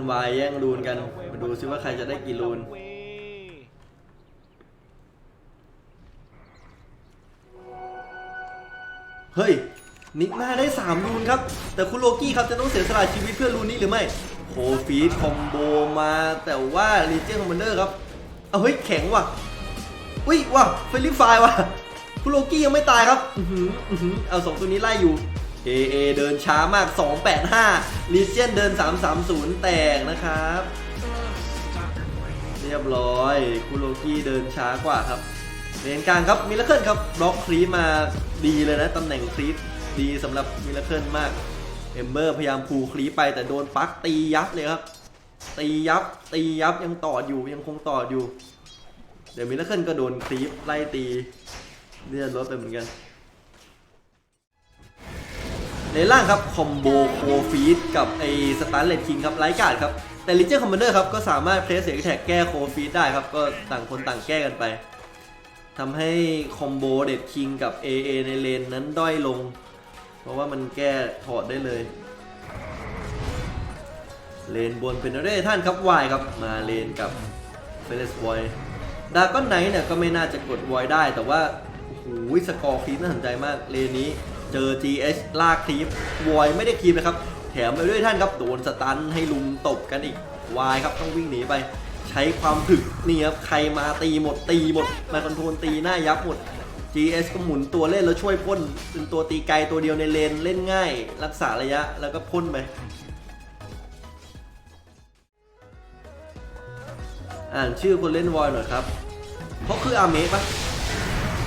นวายแย่งรูนกัน มาดูซิว่าใครจะได้กี่รูน เฮ้ย นิกมาได้ 3 รูนครับ แต่คุณโลกี้ครับจะต้องเสียสละชีวิตเพื่อรูนนี้หรือไม่โคฟีดคอมโบมาแต่ว่าลีเจียนคอมมานเดอร์ครับ เอาเฮ้ยแข็งว่ะ อุ้ยว่ะเฟลิปไฟว่ะคุณโลกี้ยังไม่ตายครับอือหือเอาสองตัวนี้ไล่อยู่ AA เดินช้ามาก 285ลีเจียนเดิน 330 แตกนะครับ เรียบร้อย คุโรกี้เดินช้ากว่าครับเลนกลางครับมิลเลคิลครับบล็อกครีปมาดีเลยนะตำแหน่งครีปดีสำหรับมิลเลคิลมากเอมเบอร์พยายามพูครีปไปแต่โดนปักตียับเลยครับ ตียับ ตียับยังต่ออยู่ยังคงต่ออยู่ เดี๋ยวมิลเลคิลก็โดนครีปไล่ตีเลื่อนรถไปเหมือนกัน ในล่างครับคอมโบโคฟีดกับไอสตาร์เลดคิงครับไร้การ์ดครับแต่ลิเจอร์คอมมานเดอร์ครับก็สามารถเพลสเสียงแท็กแก้โคฟีดได้ครับก็ต่างคนต่างแก้กันไปทำให้คอมโบเด็ดคิงกับ AA ในเลนนั้นด้อยลง เพราะว่ามันแก้ถอดได้เลย เลนบนเป็นเรท่านครับวายครับมาเลนกับเฟลสวอยดาก้อนไนท์เนี่ยก็ไม่น่าจะกดวอยได้แต่ว่าโอ้โหสกอร์คลิปน่าสนใจมากเลนนี้ เจอ GH ลากคลิปวอยไม่ได้คลิปนะครับ แถมไปด้วยท่านครับ โดนสตันให้ลุมตบกันอีก วายครับต้องวิ่งหนีไป ใช้ความถึกนี่ครับใครมาตีหมดตีหมด มาคอนโทรลตีหน้ายับหมด GS ก็หมุนตัวเล่นแล้วช่วยพ่นเป็นตัวตีไกลตัวเดียวในเลนเล่นง่าย รักษาระยะแล้วก็พ่นไปอ่านชื่อคนเล่นวอยหน่อยครับเพราคืออาเมะปะ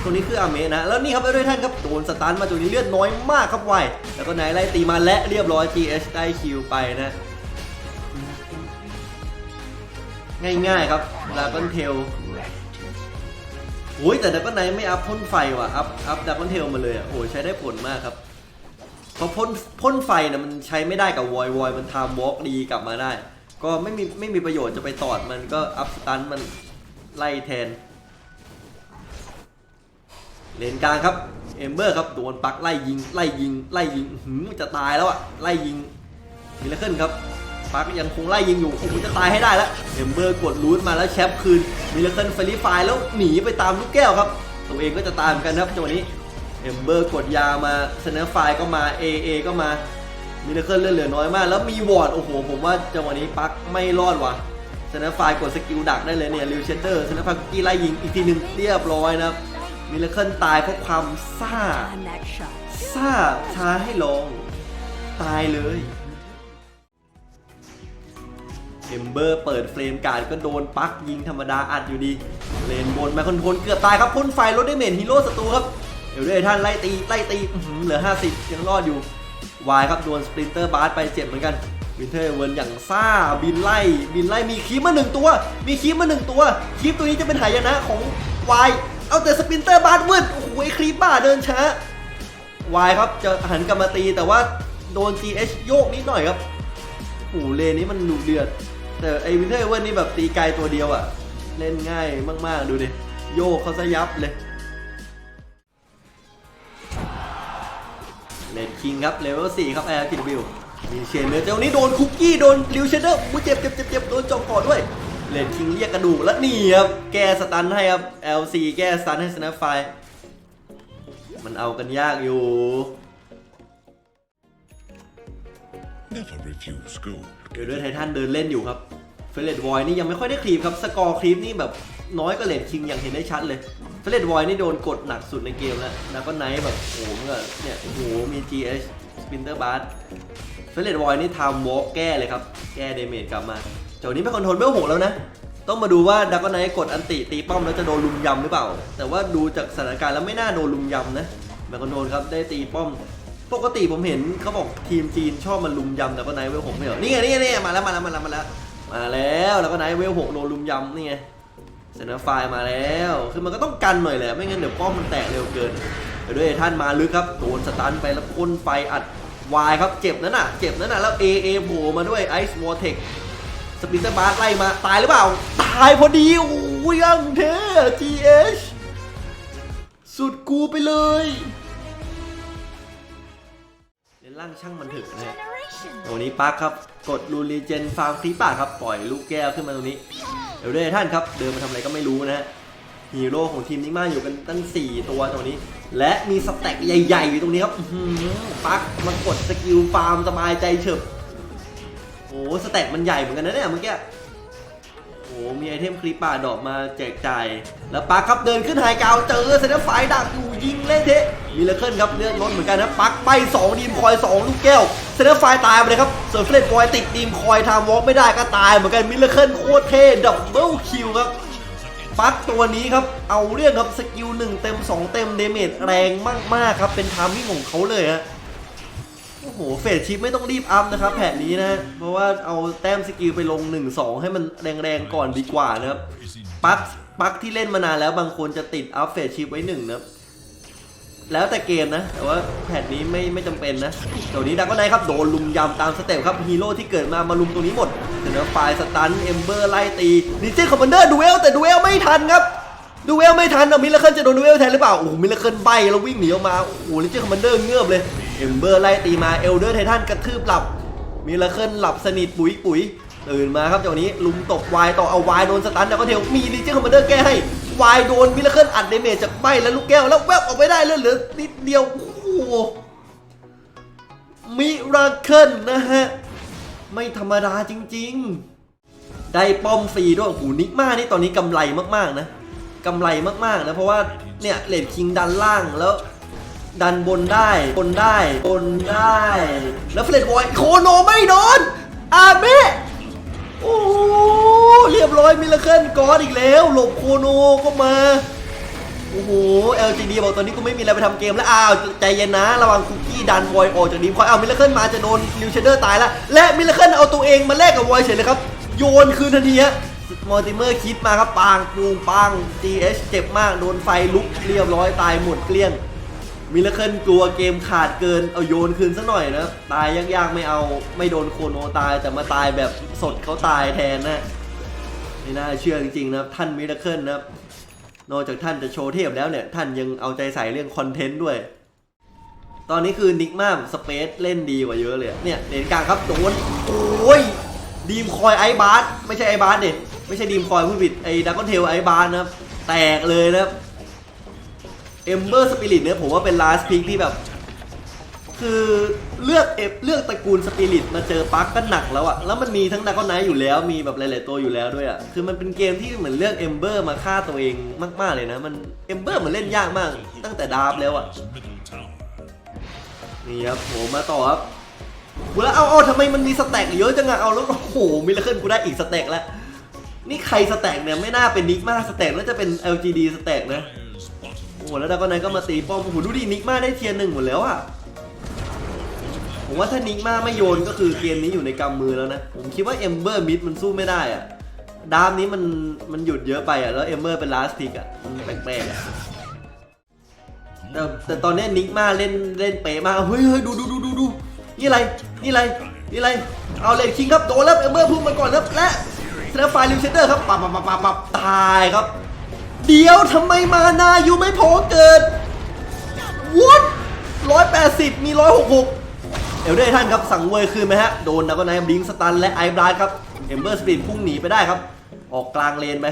ตัวนี้คืออาเมะนะ แล้วนี่ครับไปด้วยท่านครับโดนสตันมาตัวนี้เลือดน้อยมากครับไวแล้วก็ไหนไล่ตีมาและเรียบร้อย GH ได้คิวไปนะ ง่ายๆครับดา g ก n นเทลโอ้ยแต่ดา g ก n นไนไม่อัพพ่นไฟว่ะ อัพอัพดา g ก n นเทลมาเลยอะโอ้ยใช้ได้ผลมากครับเพราะพ่นพ่นไฟนะมันใช้ไม่ได้กับวอยวอยมันทำวอล์กดีกลับมาได้ ก็ไม่มีไม่มีประโยชน์จะไปตอดมันก็อัพสตันมันไล่แทน เลนกลางครับเอมเบอร์ครับโดนปักไล่ยิงไล่ยิงไล่ยิงหือจะตายแล้วอะไล่ยิงมิลเลอร์เคิลครับปักยังคงไล่ยิงอยู่โอ้โหจะตายให้ได้แล้วเอมเบอร์กดรูทมาแล้วแชปคืนมิลเลอร์เคิลเฟรีไฟแล้วหนีไปตามลูกแก้วครับ ตัวเองก็จะตามเหมือนกันครับจังหวะนี้เอมเบอร์กดยามาเสเนฟไฟก็มา AA ก็มามิลเลอร์เคิลเลือดเหลือน้อยมาก แล้วมีวอร์ดโอ้โหผมว่าจังหวะนี้ปักไม่รอดว่ะเสเนฟไฟกดสกิลดักได้เลยเนี่ยริวเชเตอร์เสเนฟไฟกี้ไล่ยิงอีกทีหนึ่งเรียบร้อยนะครับ มิลเลอร์เคิลตายเพราะความซ่า ซ่าช้าให้ลง ตายเลยเอมเบอร์เปิดเฟรมการ์ดก็โดนปักยิงธรรมดาอัดอยู่ดี เลนบนมาคอนโทรลเกือบตายครับพ่นไฟลดได้เมนฮีโร่ศัตรูครับเดี๋ยวด้วยท่านไล่ตีไล่ตีอื้อหือเหลือ 50 ยังรอดอยู่ วายครับโดนสปรินเตอร์บาร์ไปเจ็บเหมือนกันวินเทอร์เวิร์นอย่างซ่าบินไล่บินไล่มีคีปมาหนึ่งตัว มีคีปมาหนึ่งตัวคีปตัวนี้จะเป็นหายนะของวาย เอาแต่สปินเตอร์บาร์มืดโอ้โหไอ้ครีปบ้าเดินช้าวายครับจะหันกลับมาตีแต่ว่าโดน GH โยกนิดหน่อยครับโอ้โหเลนนี้มันดุเดือด แต่ไอ้วินเทอร์เวิร์นนี่แบบตีไกลตัวเดียวอะเล่นง่ายมากๆดูดิโยกเขาซะยับเลย เลนคิงครับเลเวล4ครับ LKW มีเชนเลยเจ้านี้โดนคุกกี้โดนลิวเชเดอร์อู้เจ็บเจ็บเจ็บเจ็บโดนจอมก่อด้วย เลนคิงเรียกกระดูกแล้วนี่ครับ แก้สตันให้ครับ LC แก้สตันให้สแนปไฟ มันเอากันยากอยู่ Never refuse gold. เดี๋ยวด้วยไททันเดินเล่นอยู่ครับ เฟเลตวอยนี่ยังไม่ค่อยได้คลีปครับ สกอร์คลีปนี่แบบน้อยกว่าเลนคิงอย่างเห็นได้ชัดเลย เฟเลตวอยนี่โดนกดหนักสุดในเกมแล้ว แล้วก็ไนท์แบบโอ้โหมันก็เนี่ยโอ้โหมี GH Splinter b a r เฟเลตวอยนี่ทำวอล์กแก้เลยครับ แก้เดเมจกลับมา เจ้านี้เป็นคอนโทรลเบลหกแล้วนะ ต้องมาดูว่าดักก็ไนท์กดอันติตีป้อมแล้วจะโดนลุมยำหรือเปล่า แต่ว่าดูจากสถานการณ์แล้วไม่น่าโดนลุมยำนะแมคคอนโทรลครับได้ตีป้อม ปกติผมเห็นเขาบอกทีมจีนชอบมาลุมยำแล้วก็ไนท์เวลหกไม่เหรอนี่ไงนี่ไงนี่ไงมาแล้วมาแล้วมาแล้วมาแล้วมาแล้วแล้วก็ไนท์เวลหกโดนลุมยำนี่ไงเซนไฟล์มาแล้วคือมันก็ต้องกันหน่อยแหละไม่งั้นเดี๋ยวป้อมมันแตกเร็วเกินเดี๋ยวด้วยท่านมาลึกครับโดนสตันไปแล้วพ่นไฟอัดวายครับเจ็บนั่นน่ะเจ็บนั่นน่ะแล้ว A A โผล่มาด้วยไอซ์วอร์เทค ปินเตอร์บาร์ไล่มาตายหรือเปล่า ตายพอดีโอ้ยยังเท่ GH สุดกูไปเลยเร่างช่างมันเถึกนะฮะ Generation. ตรงนี้ปักครับ กดรูรีเจนฟาร์มคลิปป่าครับ ปล่อยลูกแก้วขึ้นมาตรงนี้ เดี๋ยวด้วยท่านครับ เดินมาทำอะไรก็ไม่รู้นะฮะฮีโร่ของทีมนิกมาอยู่กันตั้ง 4 ตัวตรงนี้ และมีสแต็กใหญ่ๆอยู่ตรงนี้ครับปักมากดสกิลฟาร์มสบายใจเฉิบ อ้สแต็กมันใหญ่เหมือนกันนะเนี่ยเมื่อกี้โอ้มีไอเทมคลิปป่าดอกมาแจกจ่ายแล้วปักครับเดินขึ้นไฮกาวเจอเซนต์ไฟดักอยู่ยิงเล่นเทะมีเลเคิลครับเลือดลดเหมือนกันนะปักไป 2 ดีมคอย 2 ลูกแก้วเซนต์ไฟตายไปเลยครับส่วนเฟรดบอยติดดีมคอยทำวอล์กไม่ได้ก็ตายเหมือนกันมิเลเคิลโคตรเท่ดับเบิลคิวครับปักตัวนี้ครับ เอาเรื่องครับสกิล1เต็ม 2 เต็มเดเมจแรงมากๆครับเป็นทามมิ่งของเขาเลยฮะ โอ้โห เฟสชิปไม่ต้องรีบอัพนะครับแผนนี้นะ เพราะว่าเอาแต้มสกิลไปลง 1-2 ให้มันแรงๆก่อนดีกว่านะครับ ปักปักที่เล่นมานานแล้วบางคนจะติดอัพเฟสชิปไว้หนึ่งนะครับ แล้วแต่เกมนะ แต่ว่าแผนนี้ไม่ไม่จำเป็นนะเดี๋ยวนี้ดักก็ไนครับ โดนลุมยำตามสเต็ปครับฮีโร่ที่เกิดมามาลุมตรงนี้หมดเสนอไฟสตันเอมเบอร์ไล่ตีนิเจนคอมมานเดอร์ดูเอลแต่ดูเอลไม่ทันครับดูเอลไม่ทันเอามิลเลอร์เคิลจะโดนดูเอลแทนหรือเปล่า โอ้มิลเลอร์เคิลใบแล้ววิ่งหนีออกมา โอ้โหนิเจนคอมมานเดอร์เงือบเลย เอมเบอร์ไล่ตีมาเอลเดอร์ไททันกระทืบหลับมิลเลอร์เคิลหลับสนิทปุ๋ยปุ๋ยตื่นมาครับจังหวะนี้ลุมตบวายต่อเอาวายโดนสตันแล้วก็เทลมีลิเจนคอมมานเดอร์แก้ให้วายโดนมิลเลอร์เคิลอัดเดเมจจากใบแล้วลูกแก้วแล้วแวบออกไปได้เลือดเหลือนิดเดียวโอ้โหมิราเคิลนะฮะไม่ธรรมดาจริง ๆ ได้ป้อมฟรีด้วยโอ้โหนิกมานี่ตอนนี้กำไรมากๆนะกำไรมากๆนะเพราะว่าเนี่ยเลดคิงดันล่างแล้ว ดันบนได้ บนได้ บนได้ แล้วเฟรดบอยโคโนไม่โดนอาเมะโอ้โหเรียบร้อยมิลเคิลกอดอีกแล้ว หลบโคโนก็มา โอ้โห LGD บอกตอนนี้กูไม่มีอะไรไปทำเกมแล้ว อ้าว ใจเย็นนะ ระวังคุกกี้ดันวอยออกจากดีมคอยเอามิลเคิลมาจะโดนนิวเชเดอร์ตายแล้ว และมิลเคิลเอาตัวเองมาแลกกับวอยเฉยเลยครับ โยนคืนทันทีฮะมอร์ติเมอร์คิดมาครับปางปูงปัง GH เจ็บมาก โดนไฟลุกเรียบร้อยตายหมดเกลี้ยง มิลเคิลกลัวเกมขาดเกินเอาโยนคืนซะหน่อยนะตายยากๆไม่เอาไม่โดนโคโนตายแต่มาตายแบบสดเขาตายแทนนะไม่น่าเชื่อจริงๆนะท่านมิลเคิลนะครับนอกจากท่านจะโชว์เทพแล้วเนี่ยท่านยังเอาใจใส่เรื่องคอนเทนต์ด้วย ตอนนี้คือนิกมาสเปซเล่นดีกว่าเยอะเลยเนี่ยเลนกลางครับโดนโอ้ยดีมคอยไอบาร์ไม่ใช่ไอบาร์เด็ไม่ใช่ดีมคอยผู้ผิดไอดักกอนเทลไอบาร์นะแตกเลยนะครับ เอมเบอร์สปิริตเนี่ยผมว่าเป็นลาสพิกที่แบบ คือเลือกเอฟเลือกตระกูลสปิริตมาเจอปักก็หนักแล้วอะแล้วมันมีทั้งดักกอนไนท์อยู่แล้วมีแบบหลาย ๆ ตัวอยู่แล้วด้วยอะคือมันเป็นเกมที่เหมือนเลือกเอมเบอร์มาฆ่าตัวเองมาก ๆ เลยนะ มันเอมเบอร์มันเล่นยากมาก ตั้งแต่ดาร์ฟแล้วอะนี่ครับโหมาต่อครับกูแล้วเอาเอาทำไมมันมีสแต็กเยอะจังอะเอาแล้วโอ้โหมิลเคิลกูได้อีกสแต็กแล้วนี่ใครสแต็กเนี่ยไม่น่าเป็นนิกมาสแต็กน่าจะเป็น LGD สแต็กนะ อ้โหแล้วดากอนไนก็มาตีป้อมโอ้โหดูดินิกมาได้เทียร์หนึ่งหมดแล้วอะผมว่าถ้านิกมาไม่โยนก็คือเกมนี้อยู่ในกำมือแล้วนะ ผมคิดว่าเอมเบอร์มิดมันสู้ไม่ได้อะดามนี้มันมันหยุดเยอะไปอะแล้วเอมเบอร์เป็นลาสติกอะมันแปลกๆอะแต่แต่ตอนนี้นิกมาเล่นเล่นเป๊มากเฮ้ยเฮ้ยดูดูดูดูดูนี่อะไรนี่อะไรนี่อะไรเอาเลนคิงครับโดนแล้วเอมเบอร์พุ่งมาก่อนครับและเซนไฟลิวเชเดอร์ครับปับปับปับปับปับตายครับ เดี๋ยวทำไมมานาอยู่ไม่พอเกิดวุ้นร้อยแปดสิบมีร้อยหกหกเอลเดอร์ท่านครับสั่งเวยคืนไหมฮะ โดนดักก็นายบลิงสตันและไอบราดครับ เอมเบอร์สปีดพุ่งหนีไปได้ครับ ออกกลางเลนไป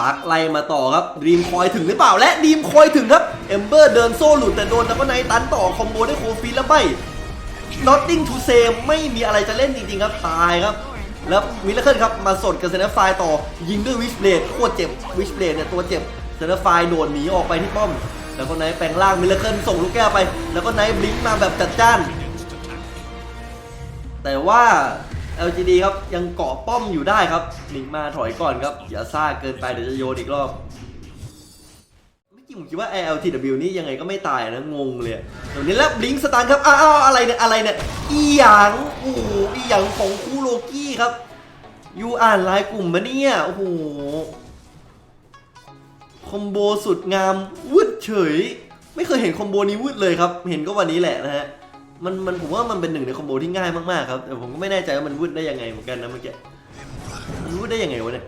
ปักไล่มาต่อครับดีมคอยถึงหรือเปล่าและดีมคอยถึงครับ เอมเบอร์เดินโซ่หลุดแต่โดนแล้วก็ไนท์ตันต่อคอมโบด้วยโคฟีแล้วใบ Notting to say ไม่มีอะไรจะเล่นจริงๆครับ ตายครับ แล้วมิลเลอร์ครับ มาสดกับเซนเตอร์ไฟต่อ ยิงด้วยวิชเบลดโคตรเจ็บวิชเบลดเนี่ยตัวเจ็บเซนเตอร์ไฟโดดหนีออกไปที่ป้อม แล้วก็ไนท์แปลงร่างมิลเลอร์ส่งลูกแก้วไป แล้วก็ไนท์บลิงมาแบบจัดจ้าน แต่ว่า LGD ครับยังเกาะป้อมอยู่ได้ครับหนิงมาถอยก่อนครับอย่าซ่าเกินไปเดี๋ยวจะโยนอีกรอบ ผมคิดว่า LTW นี่ยังไงก็ไม่ตายนะ งงเลยเดี๋ยวนี้แล้วบลิงสตาร์ครับ อ้าวอะไรเนี่ย อะไรเนี่ย อีหยังโอ้โหอีหยังของคูโรกี้ครับ อยู่อ่านลน์กลุ่มมาเนี่ย โอ้โห คอมโบสุดงามวืดเฉย ไม่เคยเห็นคอมโบนี้วืดเลยครับ เห็นก็วันนี้แหละนะฮะ มันมันผมว่ามันเป็นหนึ่งในคอมโบที่ง่ายมากๆครับ แต่ผมก็ไม่แน่ใจว่ามันวืดได้ยังไงเหมือนกันนะเมื่อกี้มันวืดได้ยังไงวะเนี่ย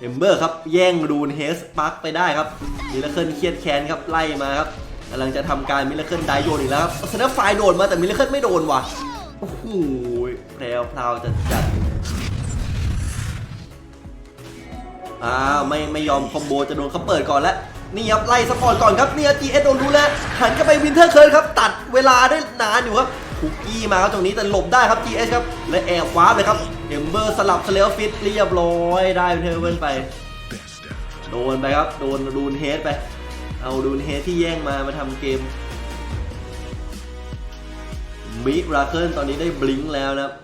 เอมเบอร์ครับแย่งรูนเฮสปาร์คไปได้ครับมิลเคิลเครียดแค้นครับไล่มาครับกำลังจะทำการมิลเคิลไดโยนอีกแล้วครับสแนปไฟโดนมาแต่มิลเคิลไม่โดนว่ะโอ้โหแพรวพราวจัดจัดอ้าวไม่ไม่ยอมคอมโบจะโดนเขาเปิดก่อนแล้วนี่ครับไล่สปอร์ตก่อนครับเนี่ย GS โดนรู้แล้วหันกลับไปวินเทอร์เคิร์นครับตัดเวลาได้นานอยู่ครับ คุกกี้มาครับตรงนี้แต่หลบได้ครับ GS ครับ และแอบวาเลยครับเอมเบอร์สลับสเลฟฟิตเรียบร้อยได้เทอร์เคิร์นไป โดนไปครับ โดนดูนเฮดไป เอาดูนเฮดที่แย่งมามาทำเกมมิราเคิลตอนนี้ได้บลิงก์แล้วนะครับ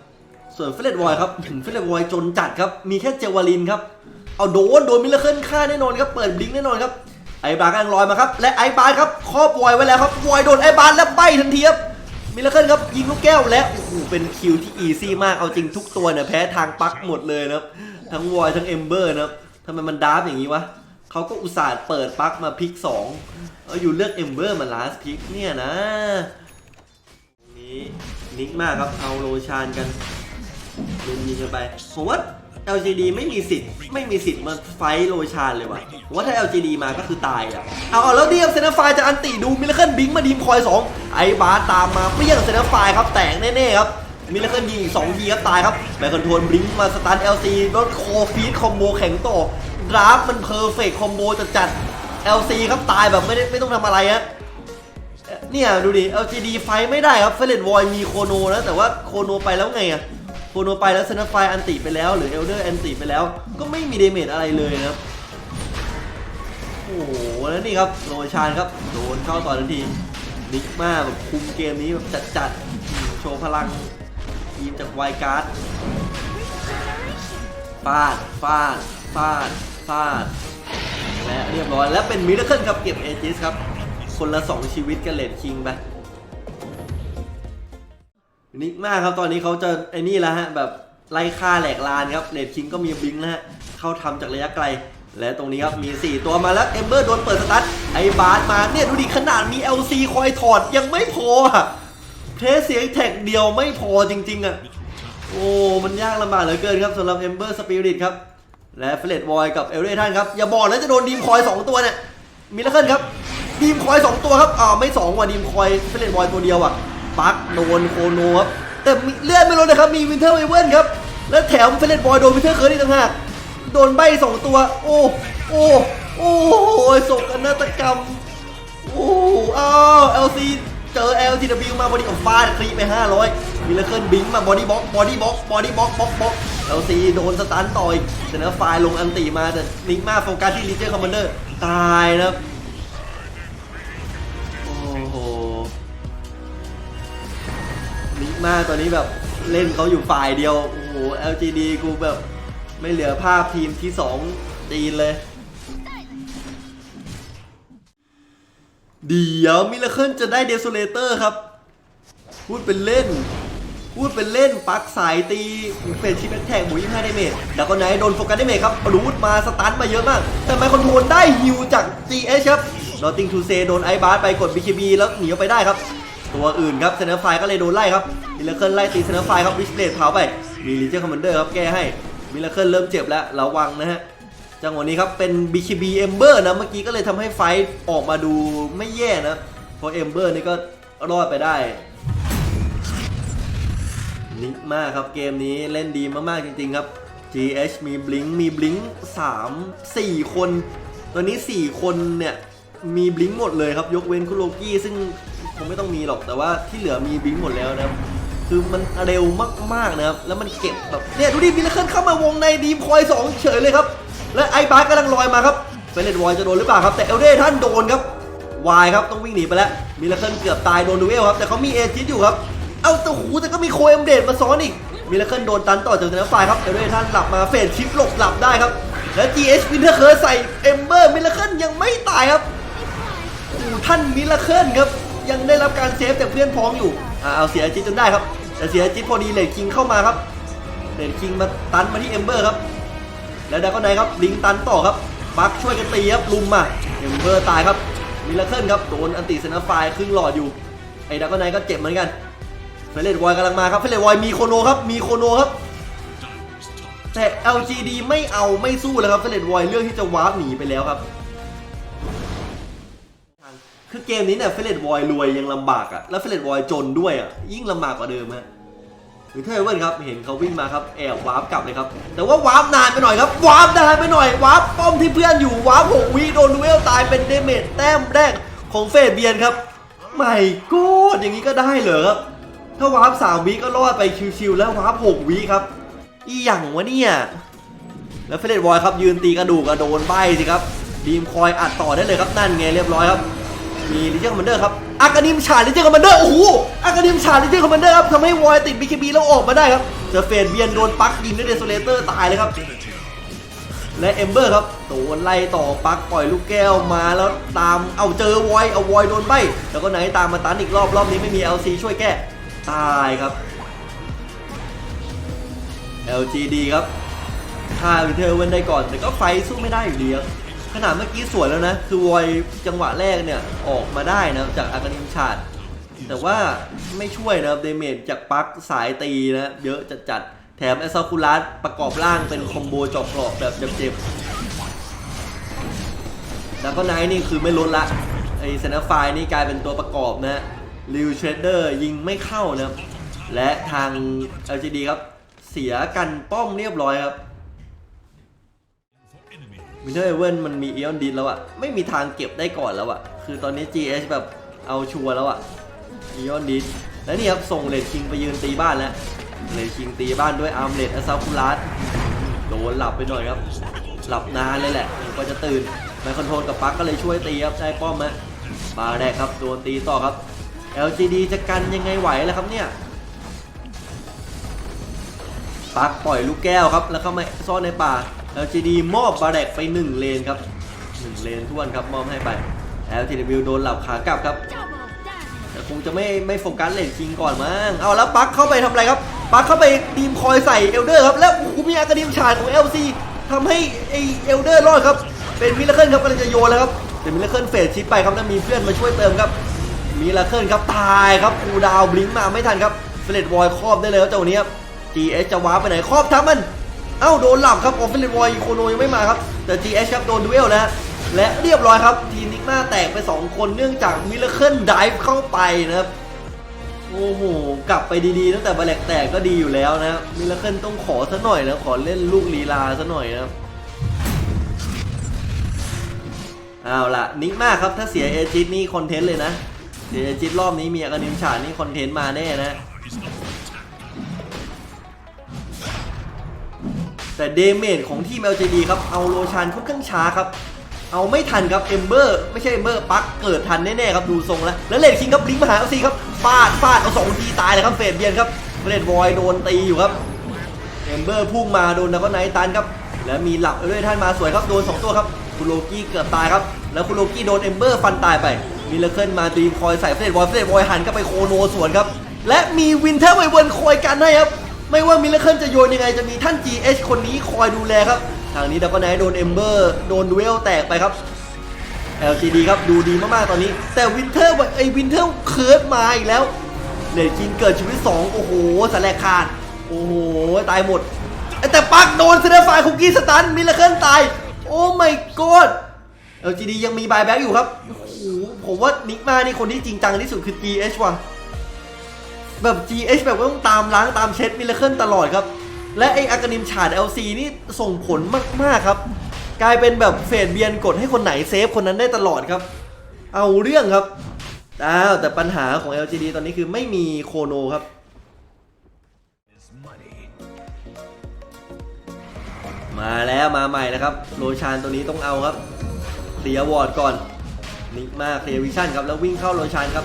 ส่วนเฟเลตวอยครับเฟเลตวอยจนจัดครับ มีแค่เจวาลินครับ เอาโดนโดนมิราเคิลฆ่าแน่นอนครับ เปิดบลิงก์แน่นอนครับไอบาร์กำลังลอยมาครับ และไอบาร์ครับครอบวอยไว้แล้วครับวอยโดนไอบาร์แล้วใบทันทีครับ มิราเคิลครับยิงลูกแก้วและโอ้โหเป็นคิวที่อีซี่มากเอาจริงทุกตัวเนี่ยแพ้ทางปั๊กหมดเลยนะครับ ทั้งวอยทั้งเอมเบอร์นะครับทำไมมันดาร์ฟอย่างนี้วะเขาก็อุตส่าห์เปิดปั๊กมาพิกสองเอาอยู่เลือกเอมเบอร์มาลาสพิกเนี่ยนะนี้นิกมากครับเอาโลชานกันลุมยิงกันไปผมว่า LGD ไม่มีสิทธิ์ไม่มีสิทธิ์มาไฟโลชานเลยว่ะว่าถ้า LGD มาก็คือตายอะเอาแล้วเดียมเซนฟายจะอันติดูมิลเคิลบิงมาดีมคอย 2 ไอ้บาสตามมาเปรี้ยงเซนฟายครับแตกแน่ๆครับมิลเคิลยิงอีก2ทีครับตายครับแบคคอนโทรลบลิงมาสตาร์ท LC รถโคฟีดคอมโบแข็งต่อดราฟมันเพอร์เฟกคอมโบจัดจัด LC ครับตายแบบไม่ได้ไม่ต้องทำอะไรฮะเนี่ยดูดิ LGD ไฟไม่ได้ครับเฟเลตวอยมีโคโนนะแต่ว่าโคโนไปแล้วไงอะ โคโนไปแล้วเซนไฟอันติไปแล้ว หรือเอลเดอร์อันติไปแล้ว ก็ไม่มีเดเมจอะไรเลยนะครับ โอ้โห แล้วนี่ครับโรชานครับ โดนเข้าต่อทันทีนิกมาแบบคุมเกมนี้แบบจัดๆ โชว์พลังทีมจากไวการ์ดฟาดฟาดฟาดฟาดและเรียบร้อย และเป็นมิราเคิลครับเก็บเอจิสครับ คนละ 2 ชีวิตกันเลดคิงไป นิกมากครับตอนนี้เขาจะไอ้นี่แล้วฮะแบบไล่ฆ่าแหลกลานครับเลดคิงก็มีบิงนะฮะเข้าทำจากระยะไกล และตรงนี้ครับมี 4 ตัวมาแล้วเอมเบอร์โดนเปิดสตาร์ทไอ้บาสมาเนี่ยดูดิขนาดมี LC คอยถอดยังไม่พออะเพลเสียงแท็กเดียวไม่พอจริงๆอะโอ้มันยากลำบากเหลือเกินครับสำหรับ Ember Spirit ครับและเฟลตวอยกับเอลเรท่านครับอย่าบอกนะจะโดนดีมคอย 2 ตัวเนี่ยมิลเคิลครับดีมคอย 2 ตัวครับอ่าวไม่2ว่ะดีมคอยเฟลตวอยตัวเดียวอะ ปักโดนโคโนครับแต่มีเลื่อนไม่ลดนะครับมีวินเทอร์เวเวิร์นครับและแถมเฟลตบอยโดนวินเทอร์เคิร์ดอีกต่างหากโดนใบสองตัว โอ้โอ้โอ้โหโศกนาฏกรรมโอ้อ้าว LC เจอ LTW มาบอดี้กับฟาดคลีไป 500มิลเลอร์เคิลบิงมาบอดี้บ็อกบอดี้บ็อกบอดี้บ็อกบ็อกบ็อก LC โดนสตันต่อยเสนอไฟล์ลงอันตีมาแต่นิกมาโฟกัสที่ลิเจอร์คอมมานเดอร์ตายนะครับ มาตอนนี้แบบเล่นเขาอยู่ฝ่ายเดียว โอ้โห LGD กูแบบไม่เหลือภาพทีมที่2จีนเลย เดี๋ยวมิลเคิลจะได้เดซูเลเตอร์ครับ พูดเป็นเล่น พูดเป็นเล่นปักสายตีเป็นชิปแท็กหมูยี่ห้าได้เมจแล้วก็ไหนโดนโฟกัสได้เมจครับรูดมาสตันมาเยอะมาก แต่ไมคอนโทรลได้ฮิวจาก GS ครับลอติงทูเซโดนไอบาร์ไปกด BKB แล้วหนีออกไปได้ครับ ตัวอื่นครับเซนเนอร์ไฟก็เลยโดนไล่ครับมิลเลอร์เคิลไล่ตีเซนเนอร์ไฟครับวิสเลตเผาไปมีลิเจอร์คอมมานเดอร์ครับแก้ให้มิลเลอร์เคิลเริ่มเจ็บแล้วระวังนะฮะจังหวะนี้ครับเป็น BKB Ember นะเมื่อกี้ก็เลยทำให้ไฟออกมาดูไม่แย่นะเพราะ Ember นี่ก็รอดไปได้นิกมากครับเกมนี้เล่นดีมากๆจริงๆครับ GH มี Blink มี Blink 3 4 คน ตอนนี้ 4 คนเนี่ย มี Blink หมดเลยครับ ยกเว้นคุโรกี้ซึ่ง คงไม่ต้องมีหรอกแต่ว่าที่เหลือมี Blink หมดแล้วนะครับ คือมันเร็วมากๆนะครับ แล้วมันเก็บแบบเนี่ยดูดิมิลเคิลเข้ามาวงในดีมคอย2เฉยเลยครับ และไอ้บาสกำลังลอยมาครับเฟเลตวอยจะโดนหรือเปล่าครับ แต่เอลเดท่านโดนครับวายครับต้องวิ่งหนีไปแล้วมิลเคิลเกือบตายโดนดูเอลครับแต่เขามีเอจิตอยู่ครับเอาแต่หูแต่ก็มีโคเอมเดตมาซ้อนอีกมิลเคิลโดนตันต่อจากเซนไฟครับเอลเดท่านหลับมาเฟดชิปหลบหลับได้ครับและ GH วินเทอร์เคิร์ใส่เอมเบอร์มิลเคิลยังไม่ตายครับท่านมิลเคิลครับ ยังได้รับการเซฟจากเพื่อนพ้องอยู่อ่าเอาเสียจิตจนได้ครับแต่เสียจิตพอดีเลดคิงเข้ามาครับเลดคิงมาตันมาที่เอมเบอร์ครับ แล้วดาก็ไนครับลิงตันต่อครับบักช่วยกันตีครับลุมมาเอมเบอร์ตายครับมิลเคิลครับโดนอันติเซนไฟครึ่งหลอดอยู่ไอ้ดาก็ไนก็เจ็บเหมือนกันเฟเลตวอยกำลังมาครับเฟเลตวอยมีโคโนครับมีโคโนครับแต่ LGD ไม่เอาไม่สู้แล้วครับเฟรดวอยเลือกที่จะวาร์ปหนีไปแล้วครับ คือเกมนี้เนี่ยเฟรดวอยรวยยังลำบากอะแล้วเฟรดวอยจนด้วยอะยิ่งลำบากกว่าเดิมฮะหรือเทเวิร์นครับ เห็นเขาวิ่งมาครับ แอบวาร์ปกลับเลยครับ แต่ว่าวาร์ปนานไปหน่อยครับ วาร์ปนานไปหน่อยวาร์ปป้อมที่เพื่อนอยู่วาร์ปหกวิโดนดูเอลตายเป็นเดเมจแต้มแรกของเฟรดเบียนครับไม่กูดอย่างนี้ก็ได้เหรอครับ ถ้าวาร์ปสามวิก็รอดไปชิวๆแล้ววาร์ปหกวิครับ อีหยังวะเนี่ยแล้วเฟรดบอยครับยืนตีกระดูกกระโดนใบสิครับดีมคอยอัดต่อได้เลยครับนั่นไงเรียบร้อยครับ มีลิเจอร์คอมมานเดอร์ครับอากานิมฉาดลิเจอร์คอมมานเดอร์โอ้โหอากานิมฉาดลิเจอร์คอมมานเดอร์ครับทำให้วอยติดบีคบีแล้วออกมาได้ครับเจอเฟรดเบียนโดนปักยิงด้วยเดสโซเลเตอร์ตายเลยครับ และเอมเบอร์ครับโดนไล่ต่อปักปล่อยลูกแก้วมาแล้วตามเอาเจอวอยเอาวอยโดนใบแล้วก็ไหนตามมาตันอีกรอบรอบนี้ไม่มี LC ช่วยแก้ตายครับ LGD ครับฆ่าวิเทอร์เวนได้ก่อนแต่ก็ไฟสู้ไม่ได้อยู่ดีครับ ขนาดเมื่อกี้สวยแล้วนะคือวอยจังหวะแรกเนี่ยออกมาได้นะจากอากานิมชาดแต่ว่าไม่ช่วยนะครับเดเมจจากปักสายตีนะเยอะจัดๆแถมแอสซาคูลัสประกอบร่างเป็นคอมโบจอกกรอบแบบเจ็บๆแล้วก็ไนท์นี่คือไม่ลดละไอเซนไฟนี่กลายเป็นตัวประกอบนะริวเทรดเดอร์ยิงไม่เข้านะครับและทาง LGD ครับเสียกันป้อมเรียบร้อยครับ วินเทอร์เอเวนมันมีเอียนดินแล้วอะไม่มีทางเก็บได้ก่อนแล้วอะคือตอนนี้ GH แบบเอาชัวร์แล้วอะเอียนดินแล้วนี่ครับส่งเลดคิงไปยืนตีบ้านแล้วเลดคิงตีบ้านด้วยอาร์มเลดอซาคูลัสโดนหลับไปหน่อยครับ หลับนานเลยแหละก็จะตื่นไมคอนโทรลกับปักก็เลยช่วยตีครับได้ป้อมฮะมาแรกครับโดนตีต่อครับ LGD จะกันยังไงไหวล่ะครับเนี่ยปักปล่อยลูกแก้วครับ แล้วเข้ามาซ่อนในป่า LGD มอบบาแรกไป 1 เลนครับ 1 เลนท้วนครับมอบให้ไป LTW โดนหลับขากลับครับแต่คงจะไม่ไม่โฟกัสเลนคิงก่อนมั้งเอาแล้วปักเข้าไปทำอะไรครับ ปักเข้าไปดีมคอยใส่เอลเดอร์ครับ แล้วโอ้โหมีอากาดีมชาดของ LC ทำให้ไอเอลเดอร์รอดครับ เป็นมิลเลอร์เคิลครับกำลังจะโยนแล้วครับแต่มิลเลอร์เคิลเฟดชิปไปครับแล้วมีเพื่อนมาช่วยเติมครับมิลเลอร์เคิลครับตายครับคูดาวบลิงมาไม่ทันครับเฟลดวอยครอบได้เลยครับเจ้านี้ครับ GS จะว้าไปไหนครอบทับมัน เอ้าโดนหลับครับออฟเฟลดวอยโคโนยังไม่มาครับ แต่ GS ครับโดนดูเอลแล้วและเรียบร้อยครับทีนิกมาแตกไป 2 คนเนื่องจากมิลเลอร์เคิลดิฟเข้าไปนะครับโอ้โหกลับไปดีๆตั้งแต่บาแลกแตกก็ดีอยู่แล้วนะครับมิลเลอร์เคิลต้องขอซะหน่อยนะขอเล่นลูกลีลาซะหน่อยนะครับเอาล่ะนิกมากครับถ้าเสียเอจิตนี่คอนเทนต์เลยนะเสียเอจิตรอบนี้มีอากานิมฉานี่คอนเทนต์มาแน่นะ แต่เดเมจของทีม LJD ครับเอาโลชันค่อนข้างช้าครับเอาไม่ทันครับเอมเบอร์ไม่ใช่เอมเบอร์ปักเกิดทันแน่ๆครับดูทรงแล้วแล้วเลดคิงครับลิงมาหาเอซีครับฟาดฟาดเอาสองทีตายเลยครับเฟดเบียนครับเฟดวอยโดนตีอยู่ครับเอมเบอร์พุ่งมาโดนแล้วก็ไนท์ตันครับแล้วมีหลับด้วยท่านมาสวยครับโดนสองตัวครับคุโรกี้เกือบตายครับแล้วคุโรกี้โดนเอมเบอร์ฟันตายไปมิเลเคิลมาดีมคอยใส่เฟดวอยเฟดวอยหันเข้าไปโคโนสวนครับและมีวินเทอร์ไวเวิร์นคอยกันให้ครับ ไม่ว่ามิลเลอร์เคิลจะโยนยังไงจะมีท่าน GH คนนี้คอยดูแลครับ ทางนี้ดับเบิลไนท์โดนเอมเบอร์โดนดูเอลแตกไปครับ LGD ครับดูดีมากๆตอนนี้ แต่วินเทอร์ไอวินเทอร์เคิร์ดมาอีกแล้วเลดคิงเกิดชีวิต 2 โอ้โหสแลกขาด โอ้โห ตายหมด แต่ปักโดนเซเดฟายคุกกี้สตันมิลเลอร์เคิลตาย โอ้ my god LGD ยังมีบายแบ็กอยู่ครับ โอ้โห ผมว่านิกมานี่คนที่จริงจังที่สุดคือ GH ว่ะ แบบ GH แบบว่าต้องตามล้างตามเช็ดมิลเลอร์เคิลตลอดครับ และไออากานิมฉาด LC นี่ส่งผลมากๆครับ กลายเป็นแบบเฟดเบียนกดให้คนไหนเซฟคนนั้นได้ตลอดครับ เอาเรื่องครับอ้าวแต่ปัญหาของ LGD ตอนนี้คือไม่มีโคโนครับมาแล้วมาใหม่นะครับ โรชานตัวนี้ต้องเอาครับเคลียร์วอร์ดก่อนนิกมาเคลียร์วิชั่นครับแล้ววิ่งเข้าโรชานครับ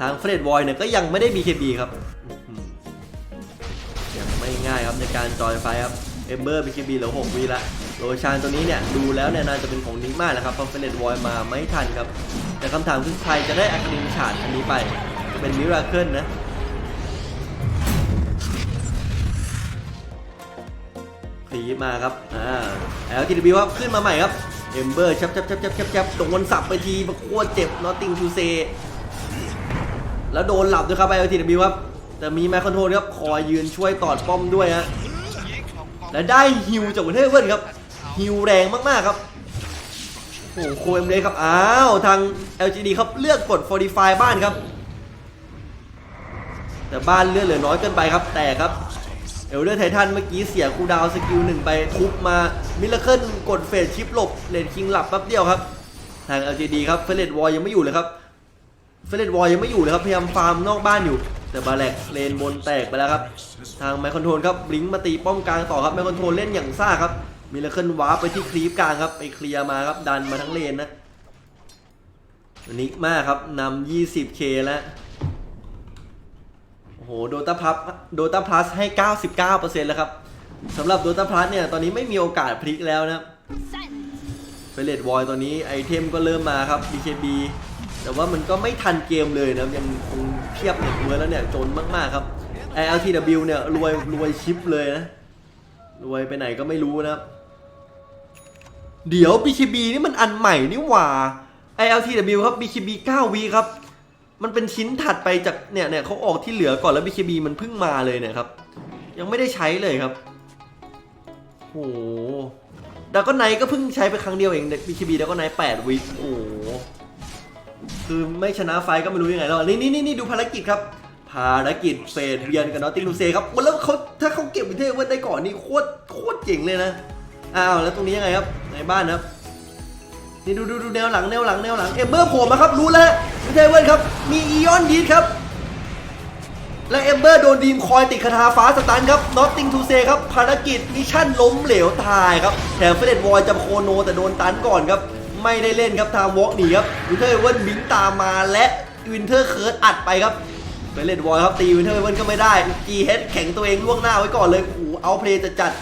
ทางเฟรดวอยเนี่ยก็ยังไม่ได้ BKB ครับยังไม่ง่ายครับในการจอยไฟครับเอมเบอร์ BKB เหลือ6วิละโรชานตัวนี้เนี่ยดูแล้วเนี่ยน่าจะเป็นของนิกมาแหละครับเพราะเฟรดวอยมาไม่ทันครับ แต่คำถามคือใครจะได้อะคาเดมีชาร์ดอันนี้ไปจะเป็นมิราเคิลนะคลีมาครับ อ่าแล้วทีดีครับขึ้นมาใหม่ครับ เอมเบอร์ชับชับชับชับชับชับโดนสับไปทีมาโคตรเจ็บนอตติงทูเซ แล้วโดนหลับด้วยครับไอ LTW ครับ แต่มีไมคคอนโทรครับคอยยืนช่วยตอดป้อมด้วยฮะและได้ฮิวจากวินเทอร์เวิร์นครับฮิวแรงมากๆครับโอ้โหโคเอ็มเลครับอ้าวทาง LGD ครับเลือกกด Fortify บ้านครับ แต่บ้านเลือดเหลือน้อยเกินไปครับแต่ครับเอลเดอร์ไททันเมื่อกี้เสียคูดาวสกิลหนึ่งไปทุบมามิลเคิลกดเฟสชิปหลบเลนคิงหลับแป๊บเดียวครับ ทาง LGD ครับเฟเลตวอลยังไม่อยู่เลยครับ เฟเลตวอลยังไม่อยู่เลยครับพยายามฟาร์มนอกบ้านอยู่ แต่บาแลกเลนบนแตกไปแล้วครับทางไมคอนโทรลครับบลิงก์มาตีป้อมกลางต่อครับไมคอนโทรลเล่นอย่างซ่าครับมิลเคิลวาร์ปไปที่คลีฟกลางครับไปเคลียร์มาครับดันมาทั้งเลนนะนิกมากครับนำ 20k แล้วโอ้โหโดตาพลัสโดตาพลัสให้ 99%แล้วครับสำหรับโดตาพลัสเนี่ยตอนนี้ไม่มีโอกาสพลิกแล้วนะเฟเลตวอยตอนนี้ไอเทมก็เริ่มมาครับ BKB แต่ว่ามันก็ไม่ทันเกมเลยนะยังคงเทียบหนึ่งเวอร์แล้วเนี่ยจนมากๆครับ LTW เนี่ยรวยรวยชิปเลยนะ รวยไปไหนก็ไม่รู้นะครับ เดี๋ยว BKB นี่มันอันใหม่นี่หว่า LTW ครับ BKB 9วีครับ มันเป็นชิ้นถัดไปจากเนี่ยเนี่ยเขาออกที่เหลือก่อนแล้ว BKB มันเพิ่งมาเลยเนี่ยครับ ยังไม่ได้ใช้เลยครับโอ้โหดากอนไนก็เพิ่งใช้ไปครั้งเดียวเอง BKB ดากอนไน8วิโอ้โห คือไม่ชนะไฟก็ไม่รู้ยังไงแล้วนี่นี่นี่นี่ดูภารกิจครับ ภารกิจเฟดเวียนกับนอตติงลูเซครับแล้วเขาถ้าเขาเก็บวินเทอร์เวิร์ดได้ก่อนนี่โคตรโคตรเจ๋งเลยนะอ้าวแล้วตรงนี้ยังไงครับในบ้านครับนี่ดูดูดูแนวหลังแนวหลังแนวหลังเอมเบอร์โผล่มาครับรู้แล้วไม่ใช่เว้ยครับมีอีออนดีดครับและเอมเบอร์โดนดีมคอยติดคาถาฟ้าสตันครับนอตติงทูเซครับภารกิจมิชชั่นล้มเหลวตายครับแถมเฟรดวอยจะโคโนแต่โดนตันก่อนครับ ไม่ได้เล่นครับทางวอล์กหนีครับวินเทอร์เวิร์นบิงตามมาและวินเทอร์เคิร์ดอัดไปครับเฟรดวอยครับตีวินเทอร์เวิร์นก็ไม่ได้จีเฮดแข็งตัวเองล่วงหน้าไว้ก่อนเลยโอ้โหเอาเพลย์จะจัด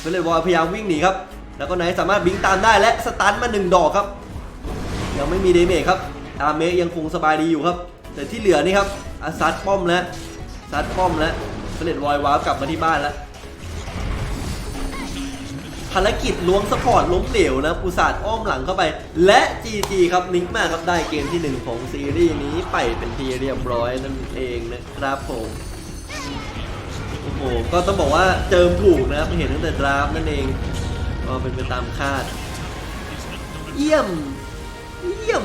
เฟรดวอยพยายามวิ่งหนีครับแล้วก็ไหนสามารถบิงตามได้และสตันมาหนึ่งดอกครับยังไม่มีเดเมจครับอาเมะยังคงสบายดีอยู่ครับ แต่ที่เหลือนี่ครับอาซัดป้อมแล้วซัดป้อมแล้วเฟรดวอยวาร์กลับมาที่บ้านแล้ว ภารกิจล้วงสปอร์ตล้มเหลวนะปูศาสตร์อ้อมหลังเข้าไป และ GG ครับนิกมาครับได้เกมที่ 1 ของซีรีส์นี้ไปเป็นที่เรียบร้อยนั่นเองนะครับผมโอ้โหก็ต้องบอกว่าเจิมถูกนะครับเห็นตั้งแต่ดราฟนั่นเองก็เป็นไปตามคาด เยี่ยม เยี่ยม